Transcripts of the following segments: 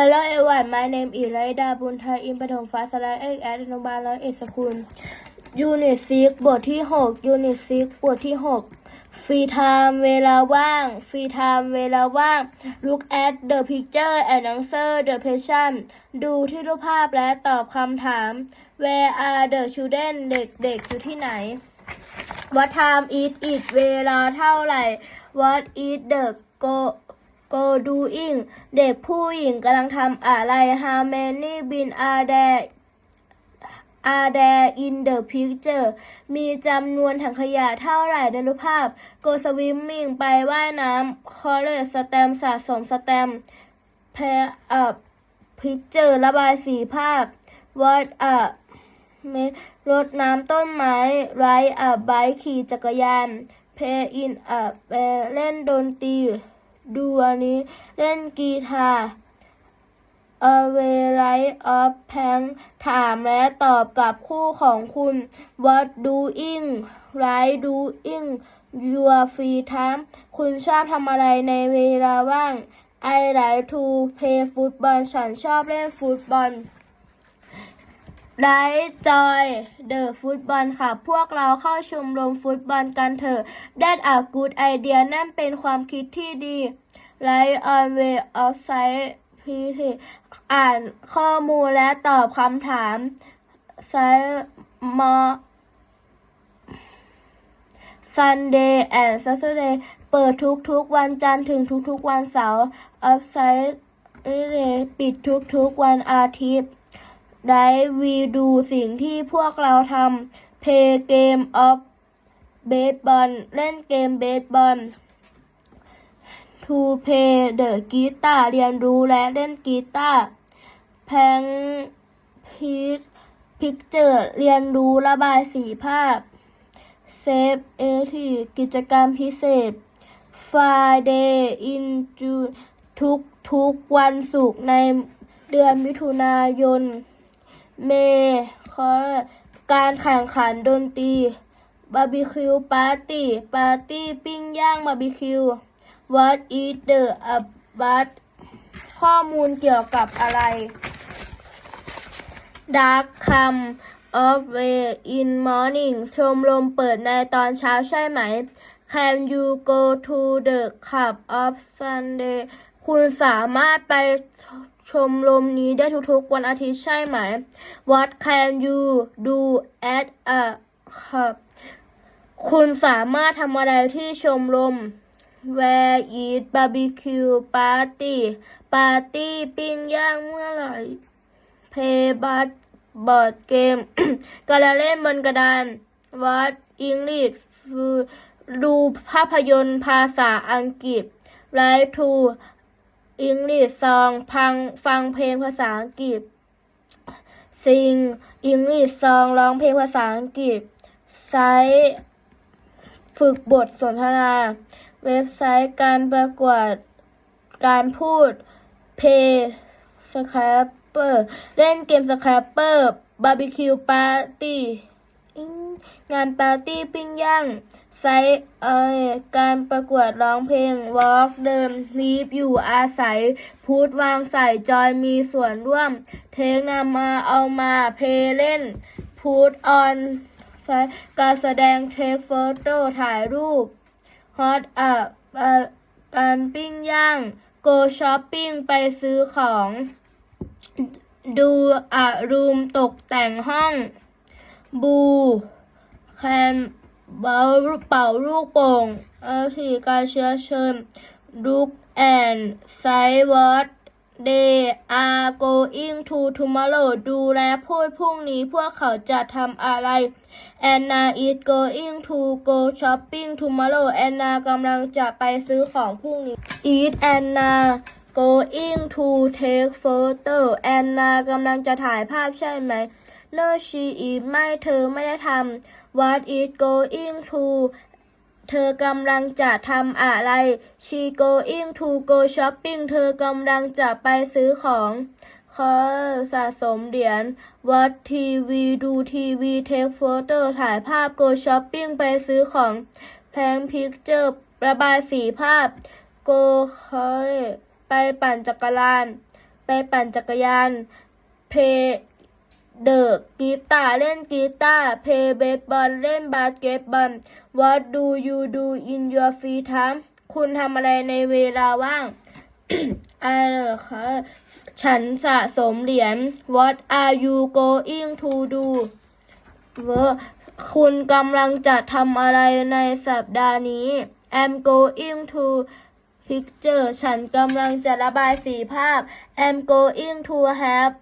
Hello everyone, my name is Raida บุญไทยอินปฐมฟ้าสลายเอกแอดอนุบาลร้อยเอ็ดสกุลยูนิตซิกบทที่หกยูนิตซิกบทที่หกฟรีไทม์เวลาว่างฟรีไทม์เวลาว่าง look at the picture and answer the question ดูที่รูปภาพและตอบคำถาม where are the children เด็กๆ อยู่ที่ไหน What time is it เวลาเท่าไหร่ What is the go go doing เด็กผู้หญิงกำลังทำอะไร How many bin are there are there in the picture มีจำนวนถังขยะเท่าไหร่ในรูปภาพ Go swimming ไปว่ายน้ำ Collect stamp สะสมสแตมป์ Pair up picture ระบายสีภาพ What up เมรดน้ำต้นไม้ไรอับไบขี่จักรยานเพอินอับเล่นดนตรี ดูอันนี้เล่นกีตาร์ A way Light of Pank ถามและตอบกับคู่ของคุณ What doing right doing your free time คุณชอบทำอะไรในเวลาว่าง I like to play football ฉันชอบเล่นฟุตบอล ได้จอยเดอะฟุตบอลค่ะ พวกเราเข้าชมรมฟุตบอลกันเถอะ That a good idea นั่นเป็นความคิดที่ดี Right on way of sight พีทีอ่านข้อมูลและตอบคำถามไซมอ Sunday and Saturday เปิดทุกๆวันจันทร์ถึงทุกๆวันเสาร์ Offside ปิดทุกๆวันอาทิตย์ ได้วีดูสิ่งที่พวกเราทำ Play Game of Baseball เล่นเกมเบสบอล To play the guitar เรียนรู้และเล่นกีตาร์ Paint Picture เรียนรู้ระบายสีภาพ Save a t กิจกรรมพิเศษ Friday in June ทุกทุกวันศุกร์ในเดือนมิถุนายน เมคอการแข่งขันดนตรีบาร์บีคิวปาร์ตี้ปาร์ตี้ปิ้งย่างบาร์บีคิว What is the about ข้อมูลเกี่ยวกับอะไร Dark come of way in morning ชมรมเปิดในตอนเช้าใช่ไหม Can you go to the club of Sunday คุณสามารถไป ชมรมนี้ได้ทุกๆ วันอาทิตย์ใช่ไหม What can you do at a club คุณสามารถทำอะไรที่ชมรม Where is barbecue party ปาร์ตี้ปิ้งย่างเมื่อไหร่ Play บัตบอร์ดเกมการะเล่นบนกระดาน What English ดูภาพยนตร์ภาษาอังกฤษ Write to English song พังฟังเพลงภาษาอังกฤษ Sing English song ร้องเพลงภาษาอังกฤษไซต์ฝึกบทสนทนา เว็บไซต์การประกวดการพูด Play Scrapper เล่นเกม Scrapper Barbecue Party อิ๊งงานปาร์ตี้ปิ้งย่าง ไซเอการประกวดร้องเพลง Walk เดิม Live อยู่อาศัย พูดวางใส่จอยมีส่วนร่วม เทคนำมาเอามาเพเล่น พูดออนการแสดงเทคโฟโต้ถ่ายรูปฮอตอะการปิ้งย่าง โกช้อปปิ้งไปซื้อของ ดูอะรูมตกแต่งห้อง บูแคน เบาเป่าลูกโป่งอาทีการเชื้อเชิญลุกแอนไซวอตเดย์อาโกอิงทูทูมอร์โลดูแลพูดพรุ่งนี้พวกเขาจะทำอะไรแอนนา is going to go shopping tomorrow แอนนากำลังจะไปซื้อของพรุ่งนี้ is Anna going to take photo แอนนากำลังจะถ่ายภาพใช่ไหม No she is ไม่เธอไม่ได้ทำ What is going to เธอกำลังจะทำอะไร She going to go shopping เธอกำลังจะไปซื้อของขอสะสมเหรียญ What TV ดูทีวี take photo ถ่ายภาพ go shopping ไปซื้อของ Paint picture ระบายสีภาพ go ไปปั่นจักรยาน ไปปั่นจักรยานเพ เดอะกีตาร์เล่นกีตาร์เพย์เบสบอลเล่นบาสเกตบอล What do you do in your free time คุณทำอะไรในเวลาว่างอะไรเหรอคะฉันสะสมเหรียญ What are you going to do เวอร์คุณกำลังจะทำอะไรในสัปดาห์นี้ I'm going to picture ฉันกำลังจะระบายสีภาพ I'm going to have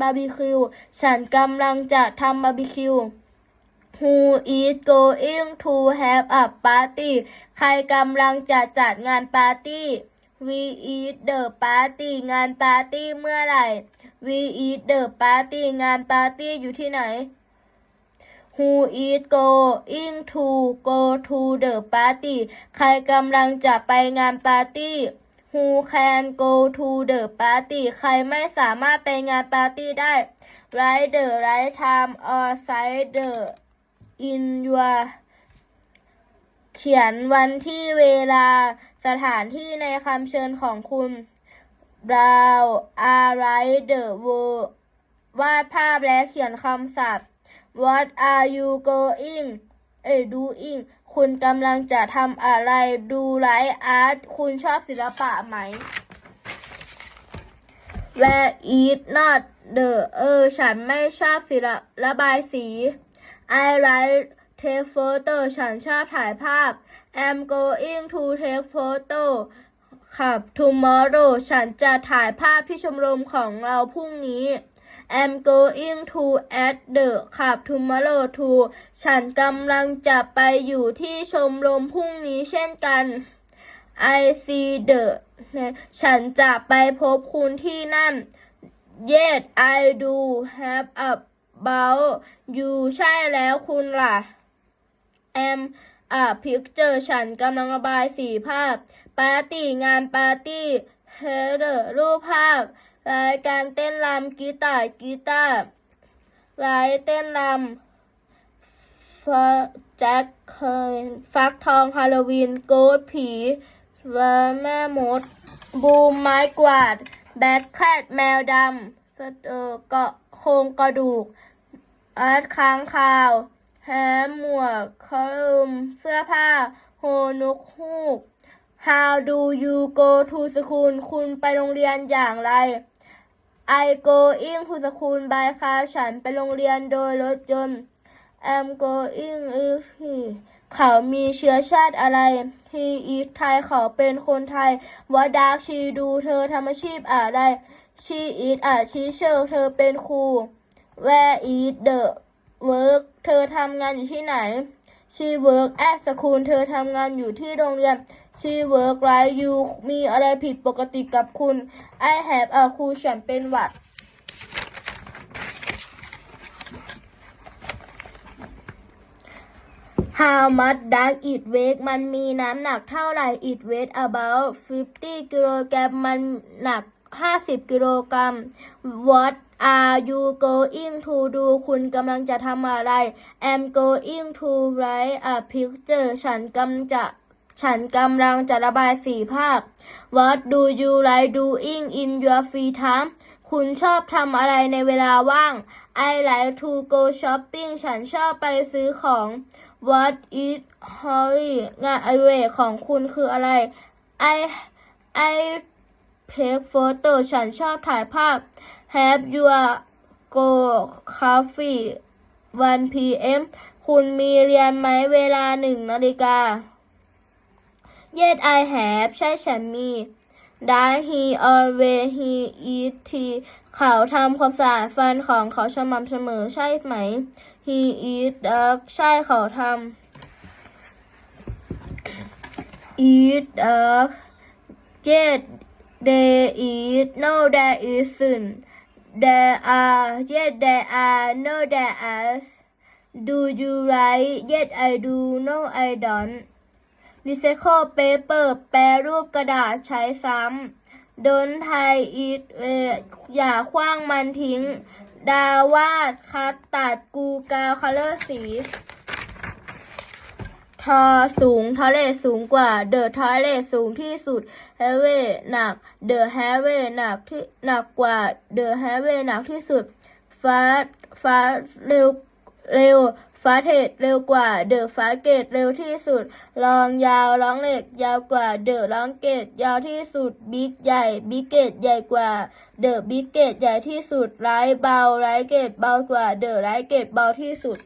บาร์บีคิว ฉันกำลังจะทำบาร์บีคิว Who is going to have a party ใครกำลังจะจัดงานปาร์ตี้ We eat the party งานปาร์ตี้เมื่อไหร่ We eat the party งานปาร์ตี้อยู่ที่ไหน Who is going to go to the party ใครกำลังจะไปงานปาร์ตี้ Who can go to the party ใครไม่สามารถไปงานปาร์ตี้ได้ Write the right time or cite the in your เขียนวันที่เวลาสถานที่ในคำเชิญของคุณ Draw a write the word วาดภาพและเขียนคำศัพท์ What are you going เอ้ doing คุณกำลังจะทำอะไรดูไลฟ์อาร์ตคุณชอบศิลปะไหม Where is not the เออ ฉันไม่ชอบศิลประบายสี I like take photo ฉันชอบถ่ายภาพ I'm going to take photo ครับ tomorrow ฉันจะถ่ายภาพที่ชมรมของเราพรุ่งนี้ I'm going to at the ครับ tomorrow too ฉันกำลังจะไปอยู่ที่ชมรมพรุ่งนี้เช่นกัน I see the ฉันจะไปพบคุณที่นั่น Yes I do have about you ใช่แล้วคุณล่ะ am a picture ฉันกำลังระบายสีภาพ ปาร์ตี้งานปาร์ตี้ header รูปภาพ รายการเต้นรำกีตาร์กีตาร์รายเต้นรำฟแจ็คเคยฟักทองฮาโลวีนโกดผีว่าแม่มด บูมไม้กวาด แบ็คแคทแมวดำสเตอร์เกาะโครงกระดูกอาร์ตค้างคาวแฮมหมวกคอลุมเสื้อผ้า โฮนุกฮูก How do you go to school คุณไปโรงเรียนอย่างไร I going to school by car ฉันไปโรงเรียนโดยรถยนต์ I'm going if he เขามีเชื้อชาติอะไร He is Thai เขาเป็นคนไทย What does she do เธอทำอาชีพอะไร She is a teacher เธอเป็นครู Where is the work เธอทำงานอยู่ที่ไหน She work at school เธอทำงานอยู่ที่โรงเรียน She work like you มีอะไรผิดปกติกับคุณ I have a cold ฉันเป็นหวัด How much does it weigh มันมีน้ำหนักเท่าไหร่ It weighs about 50 กิโลกรัม มันหนัก 50 กิโลกรัม What are you going to do คุณกำลังจะทำอะไร I'm going to write a picture ฉันกำลังจะฉันกำลังจะระบายสีภาพ What do you like doing in your free time คุณชอบทำอะไรในเวลาว่าง I like to go shopping ฉันชอบไปซื้อของ What is hobby งานอดิเรกของคุณคืออะไร I I take photo ฉันชอบถ่ายภาพ Have your go coffee 1 p.m. คุณมีเรียนไหมเวลาหนึ่งนาฬิกา Yes I have ใช่ฉันมี Does he always he eat tea เขาทำความสะอาดฟันของเขาสม่ำเสมอใช่ไหม He eat dog ใช่เขาทำ eat dog Yes they eat no there isn't there are yes there are no there are Do you like yes I do no I don't Recycle paper แปรรูปกระดาษใช้ซ้ำ Don't tie it เอ่ออย่าคว้างมันทิ้ง ดาวาดคัดตัดกูกาวคัลเลอร์สี ทอสูงทอเลสูงกว่า เดอะทอเลสูงที่สุด heavy หนัก the heavy หนักที่หนักกว่า the heavy หนักที่สุด fast fast เร็วเร็ว fastest เร็วกว่า the fastest เร็วที่สุดลองยาวลองเล็ก ยาวกว่า the longest ยาวที่สุด big ใหญ่ biggest ใหญ่กว่า the biggest ใหญ่ที่สุด light เบา lightest เบากว่า the lightest เบาที่สุด